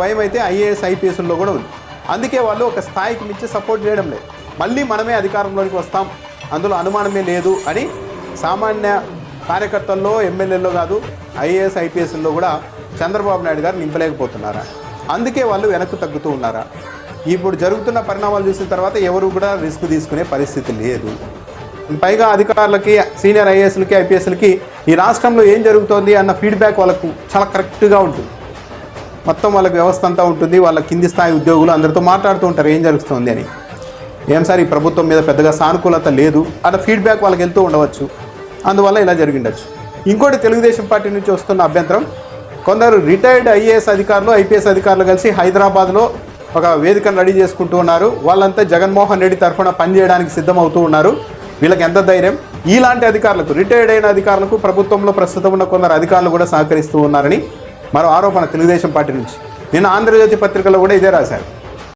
భయం అయితే ఐఏఎస్ ఐపీఎస్లో కూడా ఉంది. అందుకే వాళ్ళు ఒక స్థాయికి మించి సపోర్ట్ చేయడం లేదు. మళ్ళీ మనమే అధికారంలోకి వస్తాం. అందులో అనుమానమే లేదు అని సామాన్య కార్యకర్తల్లో ఎమ్మెల్యేల్లో కాదు ఐఏఎస్ ఐపీఎస్లో కూడా చంద్రబాబు నాయుడు గారు నింపలేకపోతున్నారా? అందుకే వాళ్ళు వెనక్కు తగ్గుతూ ఉన్నారా? ఇప్పుడు జరుగుతున్న పరిణామాలు చూసిన తర్వాత ఎవరు కూడా రిస్క్ తీసుకునే పరిస్థితి లేదు. పైగా అధికారులకి సీనియర్ ఐఏఎస్లకి ఐపీఎస్లకి ఈ రాష్ట్రంలో ఏం జరుగుతోంది అన్న ఫీడ్బ్యాక్ వాళ్ళకు చాలా కరెక్ట్గా ఉంటుంది. మొత్తం వాళ్ళకి వ్యవస్థ అంతా ఉంటుంది వాళ్ళ కింది స్థాయి ఉద్యోగులు అందరితో మాట్లాడుతూ ఉంటారు ఏం జరుగుతుంది అని. ఏం సార్ ఈ ప్రభుత్వం మీద పెద్దగా సానుకూలత లేదు అలా ఫీడ్బ్యాక్ వాళ్ళకి వెళ్తూ ఉండవచ్చు. అందువల్ల ఇలా జరిగిండొచ్చు. ఇంకోటి తెలుగుదేశం పార్టీ నుంచి వస్తున్న అభ్యంతరం కొందరు రిటైర్డ్ ఐఏఎస్ అధికారులు ఐపీఎస్ అధికారులు కలిసి హైదరాబాద్లో ఒక వేదికను రెడీ చేసుకుంటూ ఉన్నారు. వాళ్ళంతా జగన్మోహన్ రెడ్డి తరఫున పనిచేయడానికి సిద్ధమవుతూ ఉన్నారు. వీళ్ళకి ఎంత ధైర్యం? ఇలాంటి అధికారులకు రిటైర్డ్ అయిన అధికారులకు ప్రభుత్వంలో ప్రస్తుతం ఉన్న కొందరు అధికారులు కూడా సహకరిస్తూ ఉన్నారని మరో ఆరోపణ తెలుగుదేశం పార్టీ నుంచి. నిన్న ఆంధ్రజ్యోతి పత్రికలో కూడా ఇదే రాశారు.